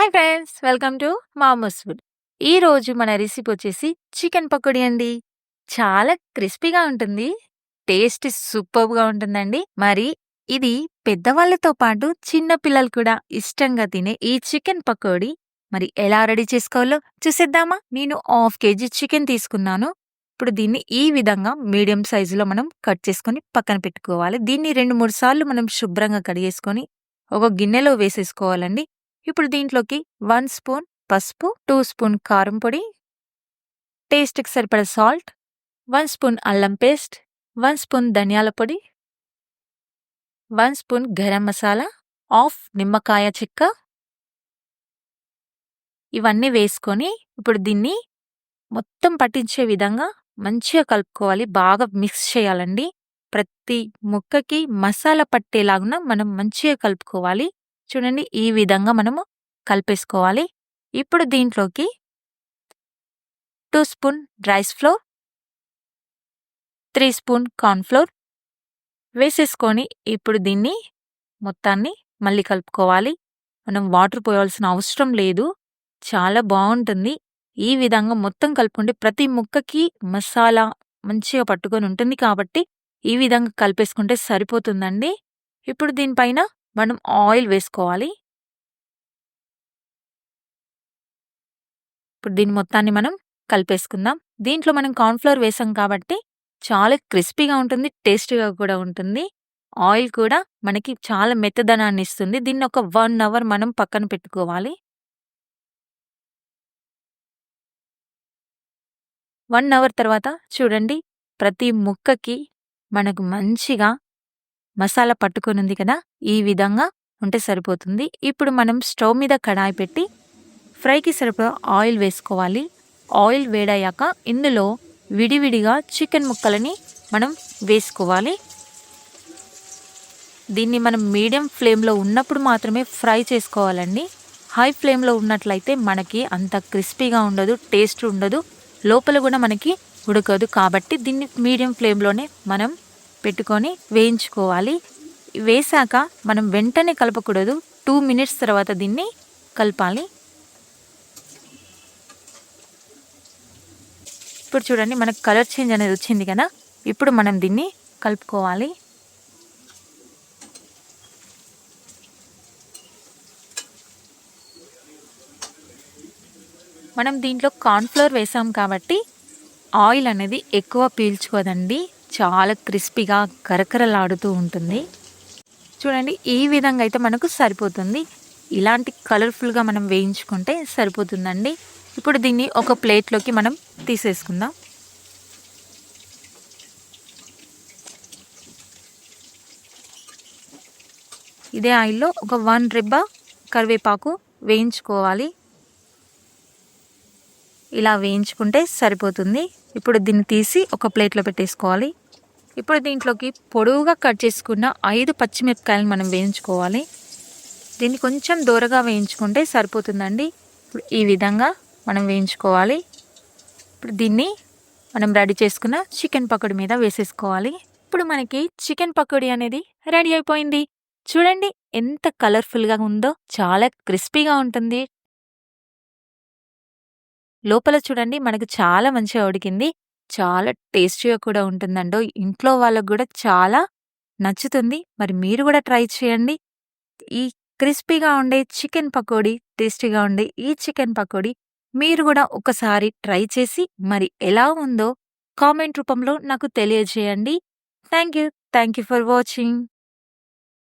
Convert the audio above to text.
Hi friends welcome to Mamu's food. ఈరోజు మన recipe వచ్చేసి చికెన్ పకోడీ అండి. చాలా క్రిస్పీగా ఉంటుంది. టేస్ట్ సూపర్గా ఉంటుందండి. మరి ఇది పెద్దవాళ్ళతో పాటు చిన్న పిల్లలు కూడా ఇష్టంగా తినే ఈ చికెన్ పకోడీ. మరి ఎలా రెడీ చేసుకోవాలో చూసేద్దామా? నేను హాఫ్ కేజీ చికెన్ తీసుకున్నాను. ఇప్పుడు దీన్ని ఈ విధంగా మీడియం సైజులో మనం కట్ చేసుకొని పక్కన పెట్టుకోవాలి. దీన్ని రెండు మూడు సార్లు మనం శుభ్రంగా కడిగేసుకొని ఒక గిన్నెలో వేసేసుకోవాలండి. ఇప్పుడు దీంట్లోకి వన్ స్పూన్ పసుపు టూ స్పూన్ కారం పొడి టేస్ట్కి సరిపడ సాల్ట్ వన్ స్పూన్ అల్లం పేస్ట్ వన్ స్పూన్ ధనియాల పొడి one spoon garam masala half నిమ్మకాయ చిక్క. ఇవన్నీ వేసుకొని ఇప్పుడు దీన్ని మొత్తం పట్టించే విధంగా మంచిగా కలుపుకోవాలి బాగా మిక్స్ చేయాలండి. ప్రతి ముక్కకి మసాలా పట్టేలాగున మనం మంచిగా కలుపుకోవాలి. చూడండి ఈ విధంగా మనము కలిపేసుకోవాలి. ఇప్పుడు దీంట్లోకి two spoon rice flour three spoon cornflour వేసేసుకొని ఇప్పుడు దీన్ని మొత్తాన్ని మళ్ళీ కలుపుకోవాలి. మనం వాటర్ పోయాల్సిన అవసరం లేదు. చాలా బాగుంటుంది. ఈ విధంగా మొత్తం కలుపుకుంటే ప్రతి ముక్కకి మసాలా మంచిగా పట్టుకొని ఉంటుంది కాబట్టి ఈ విధంగా కలిపేసుకుంటే సరిపోతుందండి. ఇప్పుడు దీనిపైన మనం ఆయిల్ వేసుకోవాలి. ఇప్పుడు దీని మొత్తాన్ని మనం కలిపేసుకుందాం. దీంట్లో మనం కార్న్ఫ్లవర్ వేసాం కాబట్టి చాలా క్రిస్పీగా ఉంటుంది టేస్టీగా కూడా ఉంటుంది. ఆయిల్ కూడా మనకి చాలా మెత్తదనాన్ని ఇస్తుంది. దీన్ని ఒక వన్ అవర్ మనం పక్కన పెట్టుకోవాలి. వన్ అవర్ తర్వాత చూడండి ప్రతి ముక్కకి మనకు మంచిగా మసాలా పట్టుకొని ఉంది కదా ఈ విధంగా ఉంటే సరిపోతుంది. ఇప్పుడు మనం స్టవ్ మీద కడాయి పెట్టి ఫ్రైకి సరిపడా ఆయిల్ వేసుకోవాలి. ఆయిల్ వేడయ్యాక ఇందులో విడివిడిగా చికెన్ ముక్కలని మనం వేసుకోవాలి. దీన్ని మనం మీడియం ఫ్లేమ్లో ఉన్నప్పుడు మాత్రమే ఫ్రై చేసుకోవాలండి. హై ఫ్లేమ్లో ఉన్నట్లయితే మనకి అంత క్రిస్పీగా ఉండదు టేస్ట్ ఉండదు. లోపల కూడా మనకి ఉడకదు కాబట్టి దీన్ని మీడియం ఫ్లేమ్లోనే మనం పెట్టుకొని వేయించుకోవాలి. వేసాక మనం వెంటనే కలపకూడదు. టూ మినిట్స్ తర్వాత దీన్ని కలపాలి. ఇప్పుడు చూడండి మనకు కలర్ చేంజ్ అనేది వచ్చింది కదా. ఇప్పుడు మనం దీన్ని కలుపుకోవాలి. మనం దీంట్లో కార్న్ఫ్లోర్ వేసాం కాబట్టి ఆయిల్ అనేది ఎక్కువ పీల్చుకోదండి. చాలా క్రిస్పీగా కరకరలాడుతూ ఉంటుంది. చూడండి ఈ విధంగా అయితే మనకు సరిపోతుంది. ఇలాంటి కలర్ఫుల్గా మనం వేయించుకుంటే సరిపోతుందండి. ఇప్పుడు దీన్ని ఒక ప్లేట్లోకి మనం తీసేసుకుందాం. ఇదే ఆయిల్లో ఒక వన్ రిబ్బ కరివేపాకు వేయించుకోవాలి. ఇలా వేయించుకుంటే సరిపోతుంది. ఇప్పుడు దీన్ని తీసి ఒక ప్లేట్లో పెట్టేసుకోవాలి. ఇప్పుడు దీంట్లోకి పొడవుగా కట్ చేసుకున్న ఐదు పచ్చిమిరపకాయలు మనం వేయించుకోవాలి. దీన్ని కొంచెం దూరగా వేయించుకుంటే సరిపోతుందండి. ఇప్పుడు ఈ విధంగా మనం వేయించుకోవాలి. ఇప్పుడు దీన్ని మనం రెడీ చేసుకున్న చికెన్ పకోడీ మీద వేసేసుకోవాలి. ఇప్పుడు మనకి చికెన్ పకోడీ అనేది రెడీ అయిపోయింది. చూడండి ఎంత కలర్ఫుల్గా ఉందో చాలా క్రిస్పీగా ఉంటుంది. లోపల చూడండి మనకు చాలా మంచిగా ఉడికింది. చాలా టేస్టీగా కూడా ఉంటుందండో. ఇంట్లో వాళ్ళకు కూడా చాలా నచ్చుతుంది. మరి మీరు కూడా ట్రై చేయండి. ఈ క్రిస్పీగా ఉండే చికెన్ పకోడీ టేస్టీగా ఉండే ఈ చికెన్ పకోడీ మీరు కూడా ఒకసారి ట్రై చేసి మరి ఎలా ఉందో కామెంట్ రూపంలో నాకు తెలియజేయండి. Thank you thank you for watching.